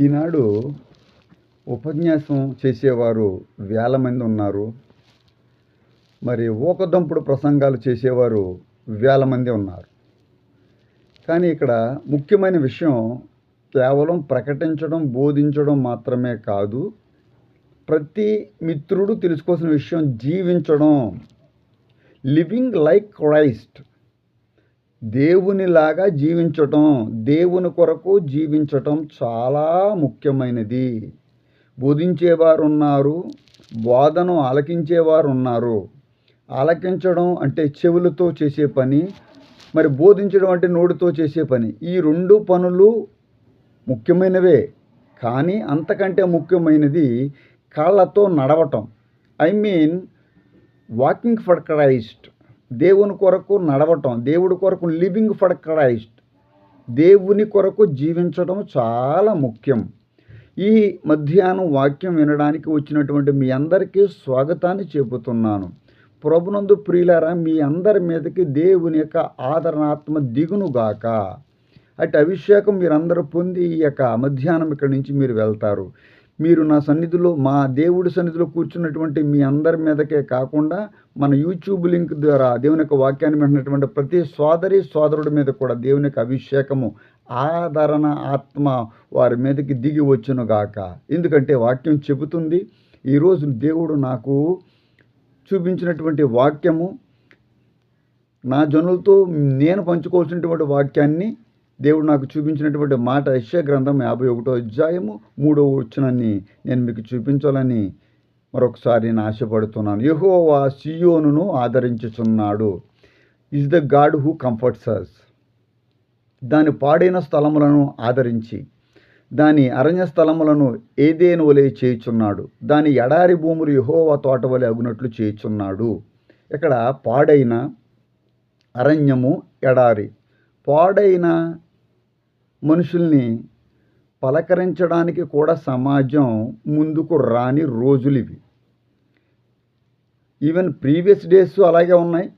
ఈనాడు ఉపన్యాసం చేసేవారు వేల మంది ఉన్నారు. మరి ఊకదంపుడు ప్రసంగాలు చేసేవారు వేల మంది ఉన్నారు. కానీ ఇక్కడ ముఖ్యమైన విషయం కేవలం ప్రకటించడం బోధించడం మాత్రమే కాదు ప్రతి మిత్రుడు తెలుసుకోవాల్సిన విషయం జీవించడం. లివింగ్ లైక్ క్రైస్ట్ దేవునిలాగా జీవించటం దేవుని కొరకు జీవించటం చాలా ముఖ్యమైనది. బోధించేవారు ఉన్నారు బోధను ఆలకించేవారు ఉన్నారు ఆలకించడం అంటే చెవులతో చేసే పని మరి బోధించడం అంటే నోటితో చేసే పని. ఈ రెండు పనులు ముఖ్యమైనవే కానీ అంతకంటే ముఖ్యమైనది కాళ్ళతో నడవటం. I mean walking for Christ. దేవుని కొరకు నడవటం దేవుడి కొరకు లివింగ్ ఫర్ క్రైస్ట్ దేవుని కొరకు జీవించడం చాలా ముఖ్యం. ఈ మధ్యాహ్నం వాక్యం వినడానికి వచ్చినటువంటి మీ అందరికీ స్వాగతాన్ని చెబుతున్నాను. ప్రభునందు ప్రియులారా మీ అందరి మీదకి దేవుని యొక్క ఆదరణాత్మ దిగునుగాక. అటు అభిషేకం మీరందరూ పొంది ఈ యొక్క మధ్యాహ్నం ఇక్కడి నుంచి మీరు వెళ్తారు. మీరు నా సన్నిధిలో మా దేవుడి సన్నిధిలో కూర్చున్నటువంటి మీ అందరి మీదకే కాకుండా మన యూట్యూబ్ లింక్ ద్వారా దేవుని యొక్క వాక్యాన్ని వింటున్నటువంటి ప్రతి సోదరి సోదరుడి మీద కూడా దేవుని యొక్క అభిషేకము ఆదరణ ఆత్మ వారి మీదకి దిగి వచ్చును గాక. ఎందుకంటే వాక్యం చెబుతుంది ఈరోజు దేవుడు నాకు చూపించినటువంటి వాక్యము నా జనులతో నేను పంచుకోవాల్సినటువంటి వాక్యాన్ని దేవుడు నాకు చూపించినటువంటి మాట యశ్య గ్రంథం యాభై ఒకటో అధ్యాయము మూడో వచ్చినని నేను మీకు చూపించాలని మరొకసారి నేను ఆశపడుతున్నాను. యహోవా సియోను ఆదరించుచున్నాడు. Is the God who comforts us దాని పాడైన స్థలములను ఆదరించి దాని అరణ్య స్థలములను ఏదేను వలె చేయుచున్నాడు. దాని ఎడారి భూములు యహోవా తోట వలె అగునట్లు చేయుచున్నాడు. ఇక్కడ పాడైన అరణ్యము ఎడారి. పాడైన మనుషుల్ని పలకరించడానికి కూడా సమాజం ముందుకు రాని రోజులు ఇవి. ఈవెన్ ప్రీవియస్ డేస్ అలాగే ఉన్నాయి.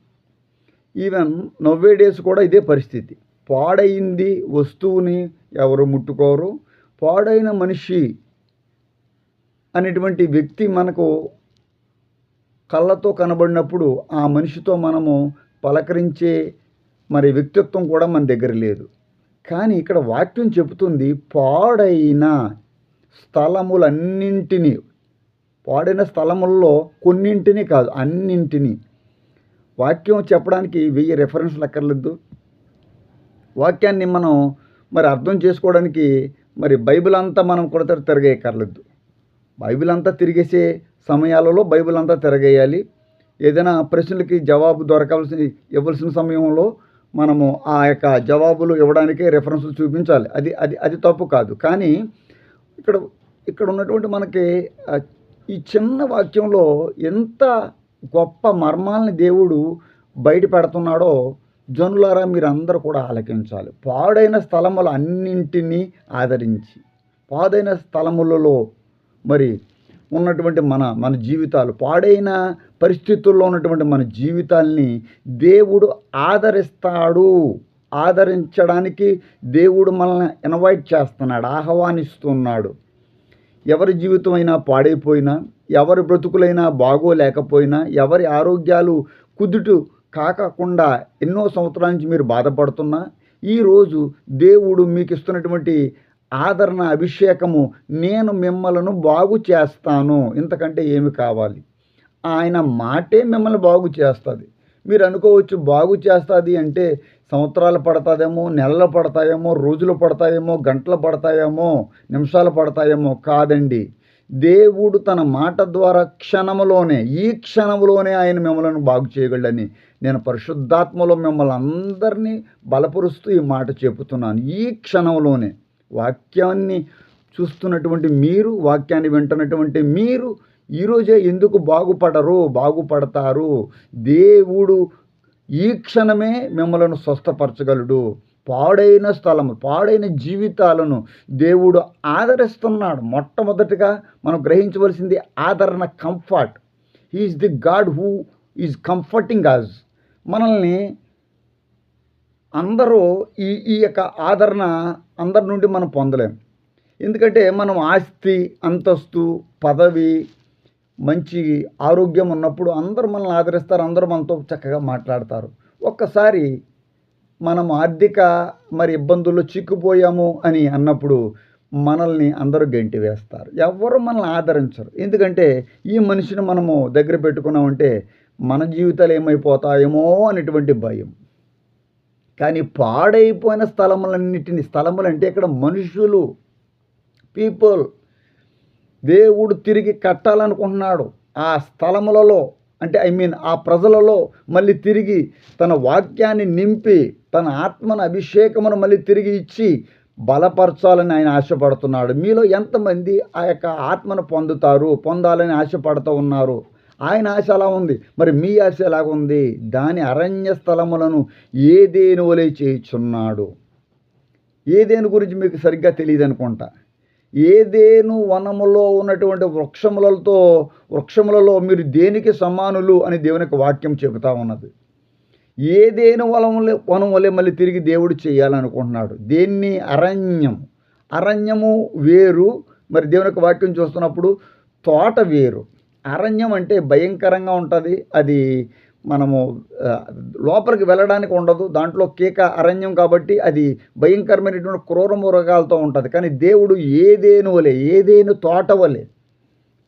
ఈవెన్ నవ్వే డేస్ కూడా ఇదే పరిస్థితి. పాడైంది వస్తువుని ఎవరు ముట్టుకోరు. పాడైన మనిషి అనేటువంటి వ్యక్తి మనకు కళ్ళతో కనబడినప్పుడు ఆ మనిషితో మనము పలకరించే మరి వ్యక్తిత్వం కూడా మన దగ్గర లేదు. కానీ ఇక్కడ వాక్యం చెబుతుంది పాడైన స్థలములన్నింటినీ పాడైన స్థలముల్లో కొన్నింటిని కాదు అన్నింటినీ. వాక్యం చెప్పడానికి వెయ్యి రెఫరెన్స్లు అక్కర్లేదు. వాక్యాన్ని మనం మరి అర్థం చేసుకోవడానికి మరి బైబిల్ అంతా మనం కూడా తిరగేయక్కర్లేదు. బైబిల్ అంతా తిరిగేసే సమయాలలో బైబిల్ అంతా తిరగేయాలి. ఏదైనా ప్రశ్నలకి జవాబు దొరకాల్సి ఇవ్వాల్సిన సమయంలో మనము ఆ యొక్క జవాబులు ఇవ్వడానికి రెఫరెన్స్లు చూపించాలి. అది అది అది తప్పు కాదు. కానీ ఇక్కడ ఇక్కడ ఉన్నటువంటి మనకి ఈ చిన్న వాక్యంలో ఎంత గొప్ప మర్మాలని దేవుడు బయట పెడుతున్నాడో జనులారా మీరందరూ కూడా ఆలకించాలి. పాడైన స్థలములు అన్నింటినీ ఆదరించి పాడైన స్థలములలో మరి ఉన్నటువంటి మన మన జీవితాలు పాడైన పరిస్థితుల్లో ఉన్నటువంటి మన జీవితాల్ని దేవుడు ఆదరిస్తాడు. ఆదరించడానికి దేవుడు మనల్ని ఇన్వైట్ చేస్తున్నాడు ఆహ్వానిస్తున్నాడు. ఎవరి జీవితం అయినా పాడైపోయినా ఎవరి బ్రతుకులైనా బాగోలేకపోయినా ఎవరి ఆరోగ్యాలు కుదుటు కాకుండా ఎన్నో సంవత్సరాల నుంచి మీరు బాధపడుతున్నా ఈరోజు దేవుడు మీకు ఇస్తున్నటువంటి ఆదరణ అభిషేకము నేను మిమ్మలను బాగు చేస్తాను. ఇంతకంటే ఏమి కావాలి? ఆయన మాటే మిమ్మల్ని బాగు చేస్తుంది. మీరు అనుకోవచ్చు బాగు చేస్తుంది అంటే సంవత్సరాలు పడతాదేమో నెలలు పడతాయేమో రోజులు పడతాయేమో గంటలు పడతాయేమో నిమిషాలు పడతాయేమో కాదండి. దేవుడు తన మాట ద్వారా క్షణములోనే ఈ క్షణములోనే ఆయన మిమ్మల్ని బాగు చేయగలడని నేను పరిశుద్ధాత్మలో మిమ్మల్ని అందరినీ బలపరుస్తూ ఈ మాట చెబుతున్నాను. ఈ క్షణంలోనే వాక్యాన్ని చూస్తున్నటువంటి మీరు వాక్యాన్ని వింటున్నటువంటి మీరు ఈరోజే ఎందుకు బాగుపడరు? బాగుపడతారు. దేవుడు ఈ క్షణమే మిమ్మల్ని స్వస్థపరచగలడు. పాడైన స్థలము పాడైన జీవితాలను దేవుడు ఆదరిస్తున్నాడు. మొట్టమొదటిగా మనం గ్రహించవలసింది ఆదరణ comfort. He is the God who is comforting us మనల్ని అందరూ ఈ ఈ యొక్క ఆదరణ అందరి నుండి మనం పొందలేం. ఎందుకంటే మనం ఆస్తి అంతస్తు పదవి మంచి ఆరోగ్యం ఉన్నప్పుడు అందరూ మనల్ని ఆదరిస్తారు అందరూ మనతో చక్కగా మాట్లాడతారు. ఒక్కసారి మనం ఆర్థిక మరి ఇబ్బందుల్లో చిక్కుపోయాము అని అన్నప్పుడు మనల్ని అందరూ గెంటి వేస్తారు. ఎవరు మనల్ని ఆదరించరు. ఎందుకంటే ఈ మనిషిని మనము దగ్గర పెట్టుకున్నామంటే మన జీవితాలు ఏమైపోతాయేమో అనేటువంటి భయం. కానీ పాడైపోయిన స్థలములన్నిటిని స్థలములు అంటే ఇక్కడ మనుషులు పీపుల్ దేవుడు తిరిగి కట్టాలనుకుంటున్నాడు. ఆ స్థలములలో అంటే ఐ మీన్ ఆ ప్రజలలో మళ్ళీ తిరిగి తన వాక్యాన్ని నింపి తన ఆత్మను అభిషేకమును మళ్ళీ తిరిగి ఇచ్చి బలపరచాలని ఆయన ఆశపడుతున్నాడు. మీలో ఎంతమంది ఆ యొక్క ఆత్మను పొందుతారు పొందాలని ఆశపడుతూ ఉన్నారు? ఆయన ఆశ అలా ఉంది? మరి మీ ఆశ ఎలాగ ఉంది? దాని అరణ్య స్థలములను ఏదేనువలే చేయుచున్నాడు? ఏదేను గురించి మీకు సరిగ్గా తెలియదు అనుకుంటా ఏదేను వనములో ఉన్నటువంటి వృక్షములతో వృక్షములలో మీరు దేనికి సమానులు అని దేవునికి వాక్యం చెబుతా ఉన్నది. ఏదేను వలములే వనములే వనం వలె మళ్ళీ తిరిగి దేవుడు చేయాలనుకుంటున్నాడు. దేన్ని? అరణ్యం. అరణ్యము వేరు. మరి దేవుని యొక్క వాక్యం చూస్తున్నప్పుడు తోట వేరు. అరణ్యం అంటే భయంకరంగా ఉంటుంది. అది మనము లోపలికి వెళ్ళడానికి ఉండదు. దాంట్లో కేక అరణ్యం కాబట్టి అది భయంకరమైనటువంటి క్రూర మృగాలతో ఉంటుంది. కానీ దేవుడు ఏదేను వలే ఏదేను తోట వలె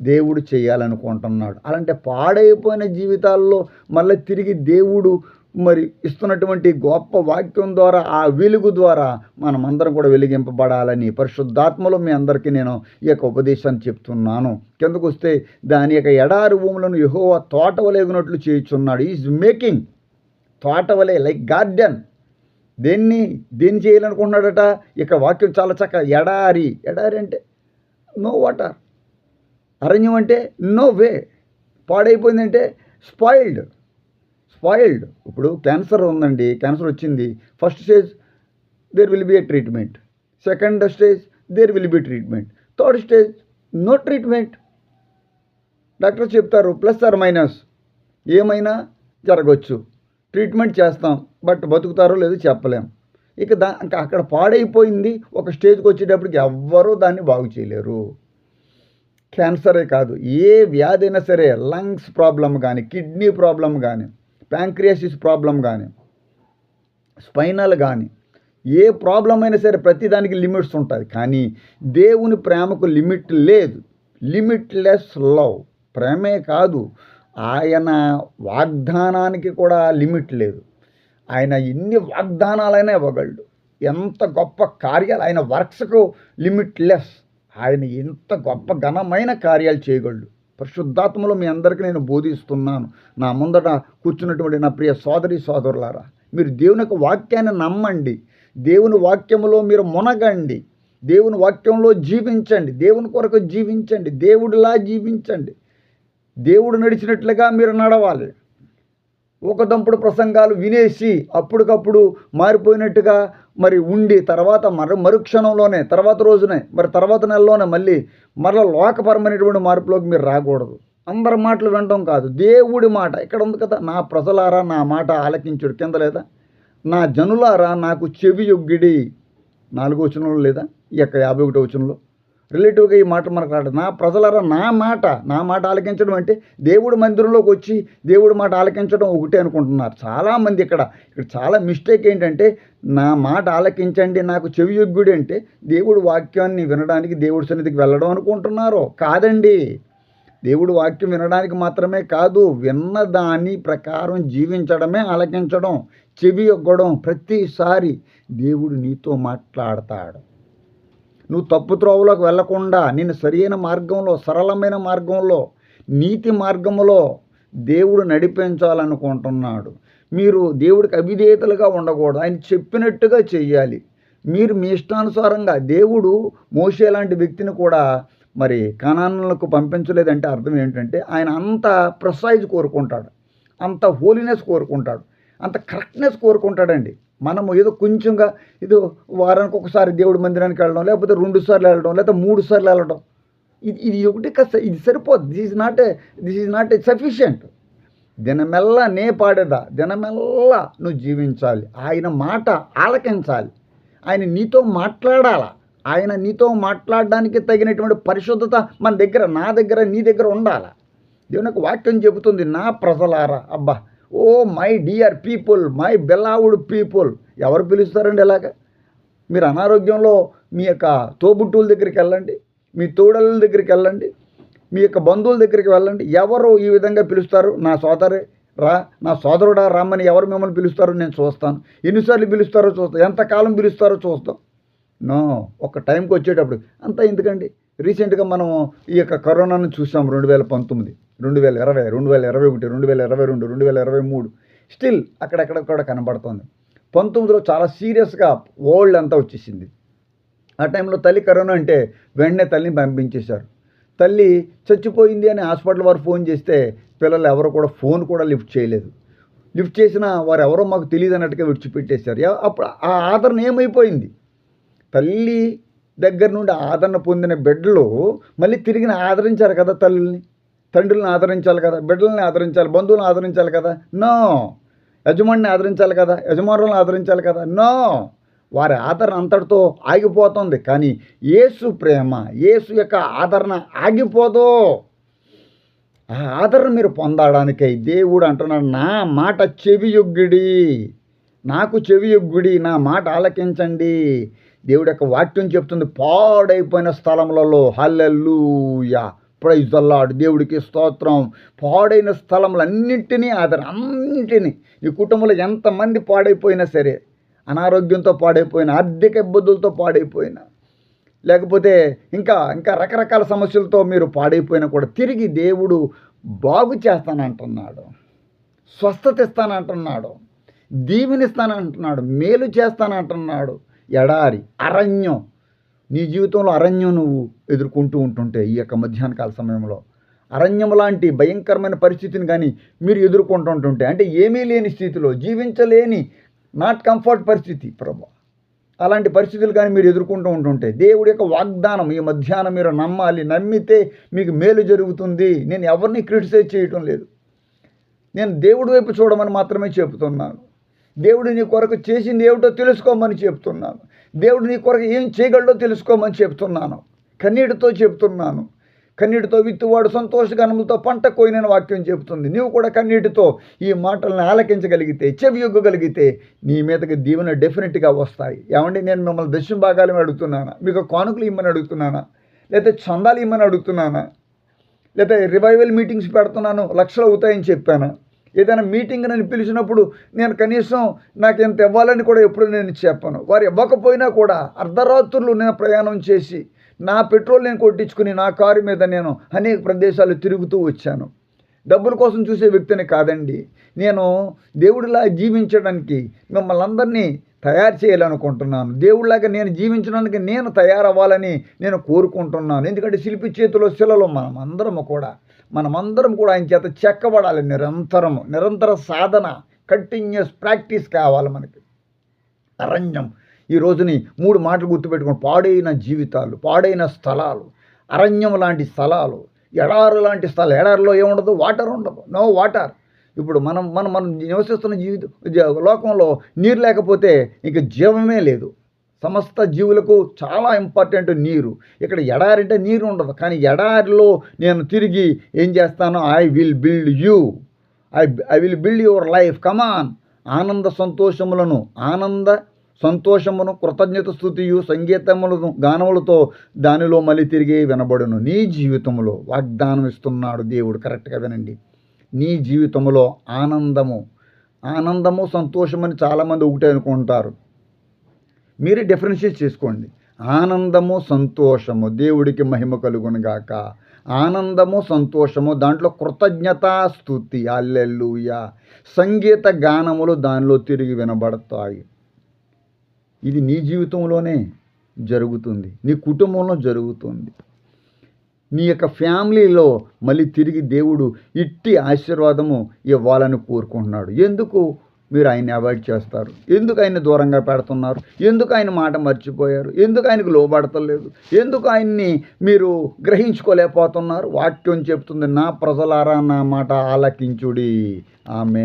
దేవుడు చేయాలనుకుంటున్నాడు. అలాంటి పాడైపోయిన జీవితాల్లో మళ్ళీ తిరిగి దేవుడు మరి ఇస్తున్నటువంటి గొప్ప వాక్యం ద్వారా ఆ వెలుగు ద్వారా మనమందరం కూడా వెలిగింపబడాలని పరిశుద్ధాత్మలో మీ అందరికీ నేను ఈ యొక్క ఉపదేశాన్ని చెప్తున్నాను. కిందకు వస్తే దాని యొక్క ఎడారి భూములను యహోవ తోట వలేగినట్లు చేయుచున్నాడు. ఈజ్ మేకింగ్ తోట వలె లైక్ గార్డెన్ దేన్ని దేన్ని చేయాలనుకుంటున్నాడట? ఇక వాక్యం చాలా చక్కగా ఎడారి. ఎడారి అంటే నో వాటర్ అరణ్యం అంటే నో వే పాడైపోయిందంటే స్పాయిల్డ్ స్పాయిల్డ్ ఇప్పుడు క్యాన్సర్ ఉందండి క్యాన్సర్ వచ్చింది. First stage there will be a treatment second stage there will be treatment third stage no treatment doctor చెప్తారు ప్లస్ ఆర్ మైనస్ ఏమైనా జరగవచ్చు ట్రీట్మెంట్ చేస్తాం బట్ బతుకుతారో లేదో చెప్పలేం. ఇక దా ఇంకా అక్కడ పాడైపోయింది ఒక స్టేజ్కి వచ్చేటప్పటికి ఎవ్వరూ దాన్ని బాగు చేయలేరు. క్యాన్సరే కాదు ఏ వ్యాధి అయినా సరే లంగ్స్ ప్రాబ్లం కానీ కిడ్నీ ప్రాబ్లం కానీ ప్యాంక్రియాసిస్ ప్రాబ్లం కానీ స్పైనల్ కానీ ఏ ప్రాబ్లం అయినా సరే ప్రతిదానికి లిమిట్స్ ఉంటుంది కానీ దేవుని ప్రేమకు లిమిట్ లేదు. Limitless love. ప్రేమే కాదు. ఆయన వాగ్దానానికి కూడా లిమిట్ లేదు. ఆయన ఎన్ని వాగ్దానాలైనా ఇవ్వగలడు. ఎంత గొప్ప కార్యాలు ఆయన వర్క్స్కు లిమిట్లెస్. ఆయన ఎంత గొప్ప ఘనమైన కార్యాలు చేయగలడు. పరిశుద్ధాత్మలో మీ అందరికీ నేను బోధిస్తున్నాను. నా ముందట కూర్చున్నటువంటి నా ప్రియ సోదరి సోదరులారా మీరు దేవుని యొక్క వాక్యాన్ని నమ్మండి. దేవుని వాక్యములో మీరు మునగండి. దేవుని వాక్యంలో జీవించండి. దేవుని కొరకు జీవించండి. దేవుడిలా జీవించండి. దేవుడు నడిచినట్లుగా మీరు నడవాలి. ఒకదంపుడు ప్రసంగాలు వినేసి అప్పటికప్పుడు మారిపోయినట్టుగా మరి ఉండి తర్వాత మర మరుక్షణంలోనే తర్వాత రోజునే మరి తర్వాత నెలలోనే మళ్ళీ మరలా లోకపరమైనటువంటి మార్పులోకి మీరు రాకూడదు. అందరి మాటలు వినడం కాదు. దేవుడి మాట. ఇక్కడ ఉంది కదా నా ప్రజలారా నా మాట ఆలకించుడు. కింద లేదా? నా జనులారా నాకు చెవి యొగ్గిడి. నాలుగో వచనంలో లేదా? ఈ యొక్క యాభై ఒకటో వచనంలో? రిలేటివ్గా ఈ మాట మనకు నా ప్రజలరా నా మాట నా మాట ఆలకించడం అంటే దేవుడు మందిరంలోకి వచ్చి దేవుడు మాట ఆలకించడం ఒకటే అనుకుంటున్నారు చాలామంది ఇక్కడ. ఇక్కడ చాలా మిస్టేక్ ఏంటంటే నా మాట ఆలకించండి నాకు చెవి యొగ్గుడి అంటే దేవుడు వాక్యాన్ని వినడానికి దేవుడి సన్నిధికి వెళ్ళడం అనుకుంటున్నారు. కాదండి. దేవుడు వాక్యం వినడానికి మాత్రమే కాదు విన్న దాని ప్రకారం జీవించడమే ఆలకించడం చెవి యొగ్గడం ప్రతిసారి దేవుడు నీతో మాట్లాడతాడు. నువ్వు తప్పు త్రోవలోకి వెళ్ళకుండా నిన్ను సరియైన మార్గంలో సరళమైన మార్గంలో నీతి మార్గంలో దేవుడు నడిపించాలనుకుంటున్నాడు. మీరు దేవుడికి అవిధేయతలుగా ఉండకూడదు. ఆయన చెప్పినట్టుగా చెయ్యాలి. మీరు మీ ఇష్టానుసారంగా దేవుడు మోసే లాంటి వ్యక్తిని కూడా మరి కణానులకు పంపించలేదంటే అర్థం ఏంటంటే ఆయన అంత ప్రొసైజ్ కోరుకుంటాడు. అంత హోలీనెస్ కోరుకుంటాడు. అంత కరెక్ట్నెస్ కోరుకుంటాడండి. మనము ఏదో కొంచెంగా ఏదో వారానికి ఒకసారి దేవుడి మందిరానికి వెళ్ళడం లేకపోతే రెండు సార్లు వెళ్ళడం లేకపోతే మూడు సార్లు వెళ్ళడం. ఇది ఇది ఒకటి కాస్త ఇది సరిపోదు this is not a this is not a sufficient దినమెల్లా నే పాడేదా? దినమెల్లా నువ్వు జీవించాలి. ఆయన మాట ఆలకించాలి. ఆయన నీతో మాట్లాడాలా? ఆయన నీతో మాట్లాడడానికి తగినటువంటి పరిశుద్ధత మన దగ్గర నా దగ్గర నీ దగ్గర ఉండాలి? దేవునికి వాక్యం చెబుతుంది నా ప్రజలారా. అబ్బా ఓ my dear people my beloved people. ఎవరు పిలుస్తారండి ఇలాగ? మీరు అనారోగ్యంలో మీ యొక్క తోబుట్టువుల దగ్గరికి వెళ్ళండి మీ తోడల దగ్గరికి వెళ్ళండి మీ యొక్క బంధువుల దగ్గరికి వెళ్ళండి. ఎవరు ఈ విధంగా పిలుస్తారు? నా సోదరే రా నా సోదరుడా రమ్మని ఎవరు మిమ్మల్ని పిలుస్తారో నేను చూస్తాను. ఎన్నిసార్లు పిలుస్తారో చూస్తాను. ఎంతకాలం పిలుస్తారో చూస్తాం. నో ఒక టైంకి వచ్చేటప్పుడు. అంతా ఎందుకండి? రీసెంట్గా మనం ఈ యొక్క కరోనాను చూసాం రెండు వేల పంతొమ్మిది. రెండు వేల ఇరవై రెండు వేల ఇరవై ఒకటి రెండు వేల ఇరవై రెండు రెండు వేల ఇరవై మూడు. స్టిల్ అక్కడెక్కడ కూడా కనబడుతుంది. పంతొమ్మిదిలో చాలా సీరియస్గా వరల్డ్ అంతా వచ్చేసింది. ఆ టైంలో తల్లి కరోనా అంటే వెంటనే తల్లిని పంపించేశారు. తల్లి చచ్చిపోయింది అని హాస్పిటల్ వారు ఫోన్ చేస్తే పిల్లలు ఎవరు కూడా ఫోన్ కూడా లిఫ్ట్ చేయలేదు. లిఫ్ట్ చేసినా వారు ఎవరో మాకు తెలియదు అన్నట్టుగా విడిచిపెట్టేశారు. అప్పుడు ఆ ఆదరణ ఏమైపోయింది? తల్లి దగ్గర నుండి ఆదరణ పొందిన బిడ్డలు మళ్ళీ తిరిగి ఆదరించారు కదా తల్లిని? తండ్రులను ఆదరించాలి కదా బిడ్డల్ని ఆదరించాలి బంధువులను ఆదరించాలి కదా నో. యజమానిని ఆదరించాలి కదా యజమానులను ఆదరించాలి కదా నో. వారి ఆదరణ అంతటితో ఆగిపోతుంది కానీ యేసు ప్రేమ యేసు యొక్క ఆదరణ ఆగిపోదు. ఆ ఆదరణ మీరు పొందడానికై దేవుడు అంటున్నాడు నా మాట చెవియొగ్గుడి నాకు చెవియొగ్గుడి నా మాట ఆలకించండి. దేవుడు యొక్క వాక్యం చెప్తుంది పాడైపోయిన స్థలములలో హల్లెలూయా. ప్రైజ్ అల్లాడు దేవుడికి స్తోత్రం. పాడైన స్థలములన్నింటినీ అతను అన్నింటినీ. ఈ కుటుంబంలో ఎంతమంది పాడైపోయినా సరే అనారోగ్యంతో పాడైపోయిన ఆర్థిక ఇబ్బందులతో పాడైపోయినా లేకపోతే ఇంకా ఇంకా రకరకాల సమస్యలతో మీరు పాడైపోయినా కూడా తిరిగి దేవుడు బాగు చేస్తానంటున్నాడు. స్వస్థత ఇస్తానంటున్నాడు. దీవెనిస్తానంటున్నాడు మేలు చేస్తానంటున్నాడు. ఎడారి అరణ్యం నీ జీవితంలో అరణ్యం నువ్వు ఎదుర్కొంటూ ఉంటుంటే ఈ యొక్క మధ్యాహ్న కాల సమయంలో. అరణ్యం లాంటి భయంకరమైన పరిస్థితిని కానీ మీరు ఎదుర్కొంటూ ఉంటుంటే అంటే ఏమీ లేని స్థితిలో జీవించలేని నాట్ కంఫర్ట్ పరిస్థితి ప్రభా. అలాంటి పరిస్థితులు కానీ మీరు ఎదుర్కొంటూ ఉంటుంటే దేవుడి యొక్క వాగ్దానం ఈ మధ్యాహ్నం మీరు నమ్మాలి నమ్మితే మీకు మేలు జరుగుతుంది. నేను ఎవరిని క్రిటిసైజ్ చేయటం లేదు. నేను దేవుడి వైపు చూడమని మాత్రమే చెబుతున్నాను. దేవుడు నీ కొరకు చేసింది ఏమిటో తెలుసుకోమని చెప్తున్నాను. దేవుడు నీ కొరకు ఏం చేయగలడో తెలుసుకోమని చెప్తున్నాను. కన్నీటితో చెప్తున్నాను. కన్నీటితో విత్తువాడు సంతోషగనములతో పంట కోయినని వాక్యం చెబుతుంది. నీవు కూడా కన్నీటితో ఈ మాటలను ఆలకించగలిగితే చెవియొగ్గగలిగితే నీ మీదకి దీవెన డెఫినెట్గా వస్తాయి. ఏమండి నేను మిమ్మల్ని దశం భాగాలు అడుగుతున్నానా? మీకు కానుకలు ఇమ్మని అడుగుతున్నానా? లేకపోతే చందాలు ఇమ్మని అడుగుతున్నానా? లేకపోతే రివైవల్ మీటింగ్స్ పెడుతున్నాను లక్షలు అవుతాయని చెప్పాను? ఏదైనా మీటింగ్ నన్ను పిలిచినప్పుడు నేను కనీసం నాకు ఎంత ఇవ్వాలని కూడా ఎప్పుడు నేను చెప్పను. వారు ఇవ్వకపోయినా కూడా అర్ధరాత్రులు నేను ప్రయాణం చేసి నా పెట్రోల్ నేను కొట్టించుకుని నా కారు మీద నేను అనేక ప్రదేశాలు తిరుగుతూ వచ్చాను. డబ్బుల కోసం చూసే వ్యక్తిని కాదండి. నేను దేవుడిలా జీవించడానికి మిమ్మల్ని అందరినీ తయారు చేయాలనుకుంటున్నాను. దేవుడిలాగా నేను జీవించడానికి నేను తయారవ్వాలని నేను కోరుకుంటున్నాను. ఎందుకంటే శిల్పి చేతిలో శిలలో మనం అందరము కూడా. మనమందరం కూడా ఆయన చేత చెక్కబడాలి. నిరంతరము నిరంతర సాధన కంటిన్యూస్ ప్రాక్టీస్ కావాలి మనకి. అరణ్యం. ఈ రోజుని మూడు మాటలు గుర్తుపెట్టుకోండి. పాడైన జీవితాలు పాడైన స్థలాలు అరణ్యం లాంటి స్థలాలు ఎడారు లాంటి స్థలాలు. ఎడారిలో ఏముండదు? వాటర్ ఉండదు. No water. ఇప్పుడు మనం మనం మనం నివసిస్తున్న జీవిత లోకంలో నీరు లేకపోతే ఇంక జీవమే లేదు. సమస్త జీవులకు చాలా ఇంపార్టెంట్ నీరు. ఇక్కడ ఎడారి అంటే నీరు ఉండదు. కానీ ఎడారిలో నేను తిరిగి ఏం చేస్తాను? I will build you I I will build your life come on ఆనంద సంతోషములను ఆనంద సంతోషమును కృతజ్ఞత స్థుతియు సంగీతములను గానములతో దానిలో మళ్ళీ తిరిగి వినబడును. నీ జీవితంలో వాగ్దానం ఇస్తున్నాడు దేవుడు. కరెక్ట్గా వినండి. నీ జీవితంలో ఆనందము ఆనందము సంతోషమని చాలామంది ఒకటే అనుకుంటారు. మీరే డిఫరెన్షియేట్ చేసుకోండి. ఆనందము సంతోషము దేవుడికి మహిమ కలుగునుగాక ఆనందము సంతోషము దాంట్లో కృతజ్ఞత స్థుతి అల్లెల్లుయ సంగీత గానములు దానిలో తిరిగి వినబడతాయి. ఇది నీ జీవితంలోనే జరుగుతుంది. నీ కుటుంబంలో జరుగుతుంది. నీ యొక్క ఫ్యామిలీలో మళ్ళీ తిరిగి దేవుడు ఇట్టి ఆశీర్వాదము ఇవ్వాలని కోరుకుంటున్నాడు. ఎందుకు? మీరు ఆయన్ని అవాయిడ్ చేస్తారు. ఎందుకు ఆయన దూరంగా పెడుతున్నారు? ఎందుకు ఆయన మాట మర్చిపోయారు? ఎందుకు ఆయనకు లోబడతలేదు ఎందుకు ఆయన్ని మీరు గ్రహించుకోలేకపోతున్నారు? వాక్యం చెప్తుంది నా ప్రజలారా నా మాట ఆలకించుడి. ఆమె